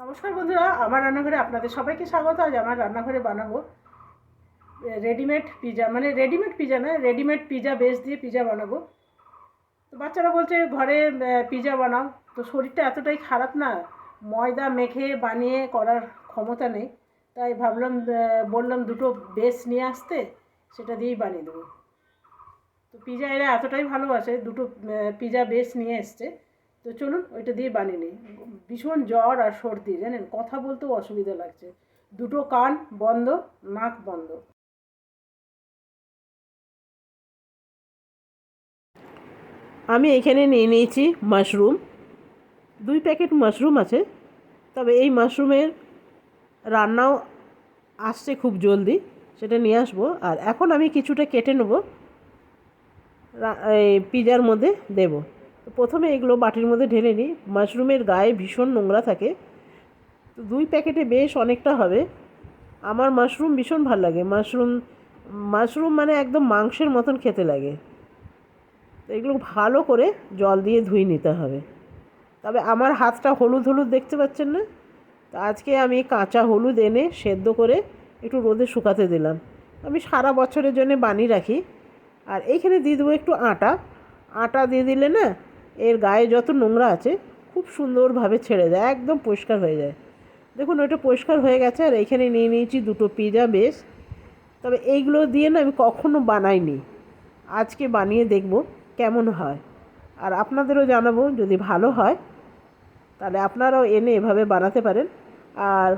নমস্কার বন্ধুরা, আমার রান্নাঘরে আপনাদের সবাইকে স্বাগত। আজ আমার রান্নাঘরে বানাবো রেডিমেড পিজা মানে রেডিমেড পিজা না রেডিমেড পিজা বেস দিয়ে পিজা বানাবো। তো বাচ্চারা বলছে, ঘরে পিজা বানাও। তো শরীরটা এতটাই খারাপ না, ময়দা মেখে বানিয়ে করার ক্ষমতা নেই। তাই ভাবলাম বললাম দুটো বেস নিয়ে আসতে, সেটা দিয়েই বানিয়ে দেবো। তো পিজা এরা এতটাই ভালোবাসে, দুটো পিজা বেস নিয়ে এসছে। তো চলুন ওইটা দিয়ে বানিয়ে নিই। ভীষণ জ্বর আর সর্দি, জানেন? কথা বলতেও অসুবিধা লাগছে। দুটো কান বন্ধ, নাক বন্ধ। আমি এখানে নিয়ে নিয়েছি মাশরুম। দুই প্যাকেট মাশরুম আছে, তবে এই মাশরুমের রান্নাও আসছে খুব জলদি, সেটা নিয়ে আসব। আর এখন আমি কিছুটা কেটে নেব এই পিজার মধ্যে দেব। তো প্রথমে এগুলো বাটির মধ্যে ঢেলে নিই। মাশরুমের গায়ে ভীষণ নোংরা থাকে। তো দুই প্যাকেটে বেশ অনেকটা হবে। আমার মাশরুম ভীষণ ভালো লাগে। মাশরুম মাশরুম মানে একদম মাংসের মতন খেতে লাগে। তো এগুলো ভালো করে জল দিয়ে ধুয়ে নিতে হবে। তবে আমার হাতটা হলুদ হলুদ দেখতে পাচ্ছেন না? তো আজকে আমি কাঁচা হলুদ এনে সেদ্ধ করে একটু রোদে শুকাতে দিলাম। আমি সারা বছরের জন্য বানিয়ে রাখি। আর এইখানে দিয়ে দেবো একটু আটা। আটা দিয়ে দিলে না এর গায়ে যত নোংরা আছে, খুব সুন্দরভাবে ছেড়ে দেয়, একদম পরিষ্কার হয়ে যায়। দেখুন, ওটা পরিষ্কার হয়ে গেছে, আর এইখানে নিয়ে নিয়েছি দুটো পিজা বেশ। তবে এইগুলো দিয়ে না আমি কখনো বানাইনি। আজকে বানিয়ে দেখব কেমন হয়। আর আপনাদেরও জানাব, যদি ভালো হয়, তাহলে আপনারাও এনে এভাবে বানাতে পারেন। আর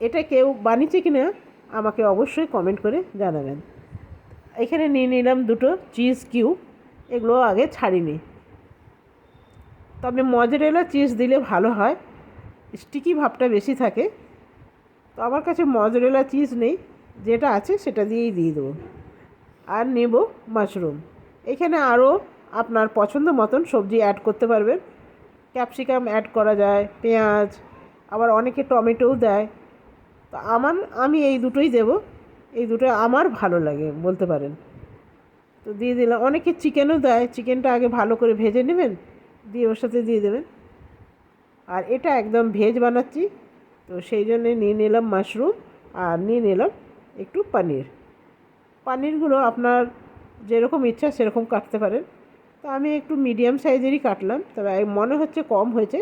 এটা কেউ বানিয়েছে কি না আমাকে অবশ্যই কমেন্ট করে জানাবেন। এখানে নিয়ে নিলাম দুটো চিজ কিউব, এগুলো আগে ছাড়িনি। তবে মজরেলা চিজ দিলে ভালো হয়। স্টিকি ভাবটা বেশি থাকে। তো আমার কাছে মজরেলা চিজ নেই। যেটা আছে সেটা দিয়েই দিয়ে দেবো। আর নেব মাশরুম এখানে আরও আপনার পছন্দ মতন সবজি অ্যাড করতে পারবেন। ক্যাপসিকাম অ্যাড করা যায়, পেঁয়াজ, আবার অনেকে টমেটোও দেয়। তো আমার, আমি এই দুটোই দেব। এই দুটো আমার ভালো লাগে, বলতে পারেন। তো দিয়ে দিলাম। অনেকে চিকেনও দেয়। চিকেনটা আগে ভালো করে ভেজে নেবেন। দিয়ে ওর সাথে দিয়ে দেবেন। আর এটা একদম ভেজ বানাচ্ছি, তো সেই জন্যে নিয়ে নিলাম মাশরুম আর নিয়ে নিলাম একটু পানির। পানিরগুলো আপনার যেরকম ইচ্ছা সেরকম কাটতে পারেন। তো আমি একটু মিডিয়াম সাইজেরই কাটলাম, তবে মনে হচ্ছে কম হয়েছে,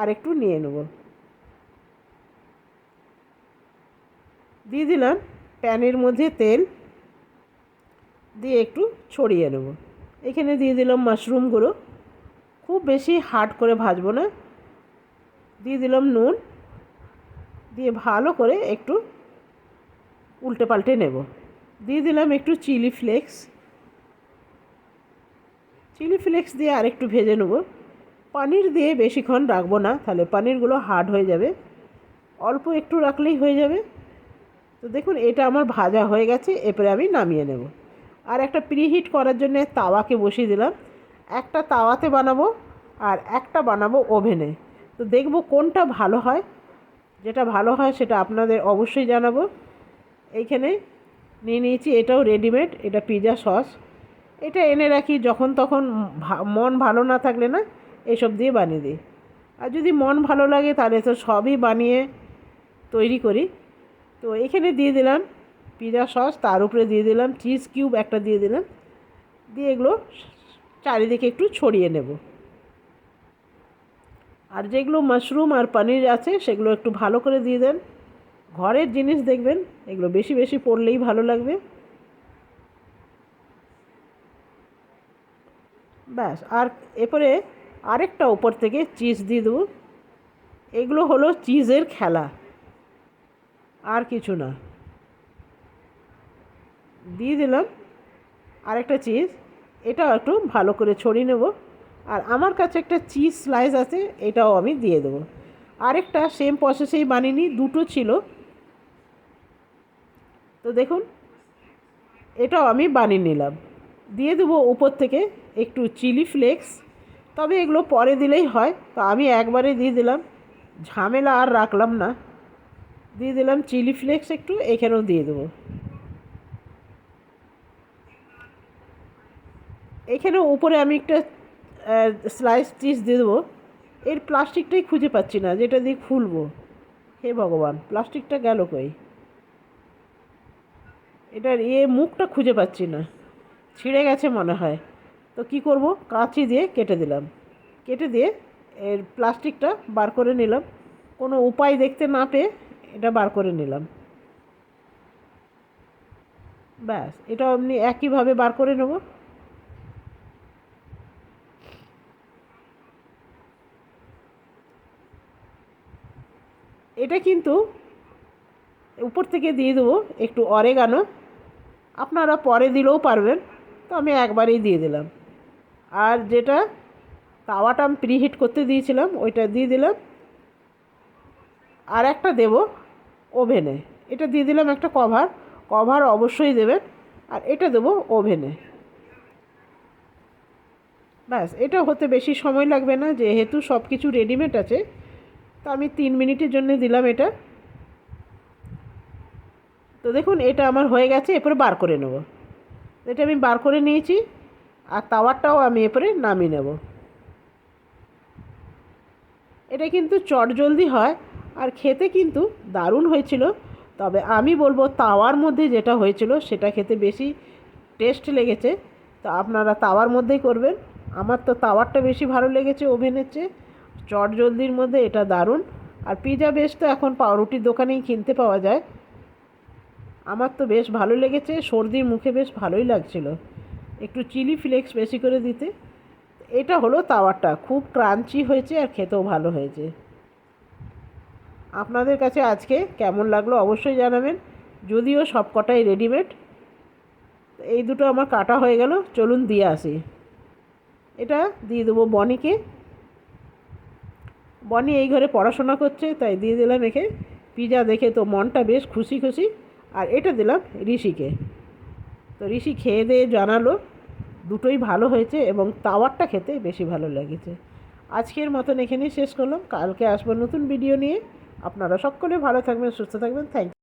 আর একটু নিয়ে নেব। দিয়ে দিলাম প্যানের মধ্যে তেল, দিয়ে একটু ছড়িয়ে নেব। এখানে দিয়ে দিলাম মাশরুমগুলো। খুব বেশি হার্ড করে ভাজবো না। দিয়ে দিলাম নুন। দিয়ে ভালো করে একটু উল্টে পাল্টে নেব। দিয়ে দিলাম একটু চিলি ফ্লেক্স। চিলি ফ্লেক্স দিয়ে আরেকটু ভেজে নেব। পনির দিয়ে বেশিক্ষণ রাখব না, তাহলে পনিরগুলো হার্ড হয়ে যাবে। অল্প একটু রাখলেই হয়ে যাবে। তো দেখুন, এটা আমার ভাজা হয়ে গেছে, এরপরে আমি নামিয়ে নেব। আর একটা প্রিহিট করার জন্য তাওয়াকে বসিয়ে দিলাম। একটা তাওয়াতে বানাবো আর একটা বানাবো ওভেনে। তো দেখব কোনটা ভালো হয়। যেটা ভালো হয় সেটা আপনাদের অবশ্যই জানাব। এইখানে নিয়ে নিয়েছি, এটাও রেডিমেড এটা পিৎজা সস এটা এনে রাখি যখন তখন মন ভালো না থাকলে না এসব দিয়ে বানিয়ে দিই। আর যদি মন ভালো লাগে তাহলে তো সবই বানিয়ে তৈরি করি। তো এখানে দিয়ে দিলাম পিৎজা সস তার উপরে দিয়ে দিলাম চিজ কিউব একটা দিয়ে দিলাম। দিয়ে এগুলো চারিদিকে একটু ছড়িয়ে নেব। আর যেগুলো মাশরুম আর পনির আছে, সেগুলো একটু ভালো করে দিয়ে দেন। ঘরের জিনিস দেখবেন, এগুলো বেশি বেশি পড়লেই ভালো লাগবে। ব্যাস, আর এরপরে আরেকটা ওপর থেকে চিজ দিয়ে দেবো। এগুলো হলো চিজের খেলা। আর কিছু না। দিয়ে দিলাম আরেকটা চিজ। এটাও একটু ভালো করে ছড়িয়ে নেব। আর আমার কাছে একটা চিজ স্লাইস আছে, এটাও আমি দিয়ে দেবো। আরেকটা সেম প্রসেসেই বানিয়ে দুটো ছিল। তো দেখুন, এটাও আমি বানিয়ে নিলাম। দিয়ে দেবো উপর থেকে একটু চিলি ফ্লেক্স তবে এগুলো পরে দিলেই হয়। তো আমি একবারে দিয়ে দিলাম। ঝামেলা আর রাখলাম না। দিয়ে দিলাম চিলি ফ্লেক্স একটু, এখানেও দিয়ে দেবো। এখানে উপরে আমি একটা স্লাইস চিজ দিয়ে দেবো। এর প্লাস্টিকটাই খুঁজে পাচ্ছি না, যেটা দিয়ে খুলবো। হে ভগবান, প্লাস্টিকটা গেল কই? এটার ইয়ে মুখটা খুঁজে পাচ্ছি না। ছিঁড়ে গেছে মনে হয়। তো কি করব? কাঁচি দিয়ে কেটে দিলাম। কেটে দিয়ে এর প্লাস্টিকটা বার করে নিলাম। কোনো উপায় দেখতে না পেয়ে এটা বার করে নিলাম। ব্যাস এটা আপনি একইভাবে বার করে নেব। এটা কিন্তু উপর থেকে দিয়ে দেবো একটু অরেগানো আপনারা পরে দিলেও পারবেন, তো আমি একবারেই দিয়ে দিলাম। আর যেটা তাওয়াটা আমি প্রিহিট করতে দিয়েছিলাম, ওইটা দিয়ে দিলাম। আর একটা দেব ওভেনে। এটা দিয়ে দিলাম একটা কভার কভার অবশ্যই দেবেন। আর এটা দেবো ওভেনে। ব্যাস, এটা হতে বেশি সময় লাগবে না, যেহেতু সব কিছু রেডিমেড আছে। তো আমি তিন মিনিটের জন্য দিলাম এটা। তো দেখুন, এটা আমার হয়ে গেছে, এরপরে বার করে নেব। এটা আমি বার করে নিয়েছি, আর তাওয়ারটাও আমি এরপরে নামিয়ে নেব। এটা কিন্তু চটজলদি হয়, আর খেতে কিন্তু দারুণ হয়েছিল। তবে আমি বলব, তাওয়ার মধ্যে যেটা হয়েছিল, সেটা খেতে বেশি টেস্ট লেগেছে। তো আপনারা তাওয়ার মধ্যেই করবেন। আমার তো তাওয়ারটা বেশি ভালো লেগেছে, ওভেনের চেয়ে। চটজলদির মধ্যে এটা দারুণ। আর পিজা বেশ তো এখন পাউরুটির দোকানেই কিনতে পাওয়া যায়। আমার তো বেশ ভালো লেগেছে, সর্দির মুখে বেশ ভালোই লাগছিল। একটু চিলি ফ্লেক্স বেশি করে দিতে। এটা হলো তাওয়ারটা খুব ক্রাঞ্চি হয়েছে আর খেতেও ভালো হয়েছে। আপনাদের কাছে আজকে কেমন লাগল অবশ্যই জানাবেন। যদিও সব কটাই রেডিমেড এই দুটো আমার কাটা হয়ে গেল, চলুন দিয়ে আসি। এটা দিয়ে দেবো বনিকে। বনি এই ঘরে পড়াশোনা করছে, তাই দিয়ে দিলাম একে। পিজা দেখে তো মনটা বেশ খুশি খুশি। আর এটা দিলাম ঋষিকে। তো ঋষি খেয়ে দিয়ে জানালো, দুটোই ভালো হয়েছে এবং তাওয়ারটা খেতে বেশি ভালো লেগেছে। আজকের মতন এখানেই শেষ করলাম। কালকে আসব নতুন ভিডিও নিয়ে। আপনারা সকলে ভালো থাকবেন, সুস্থ থাকবেন। থ্যাংক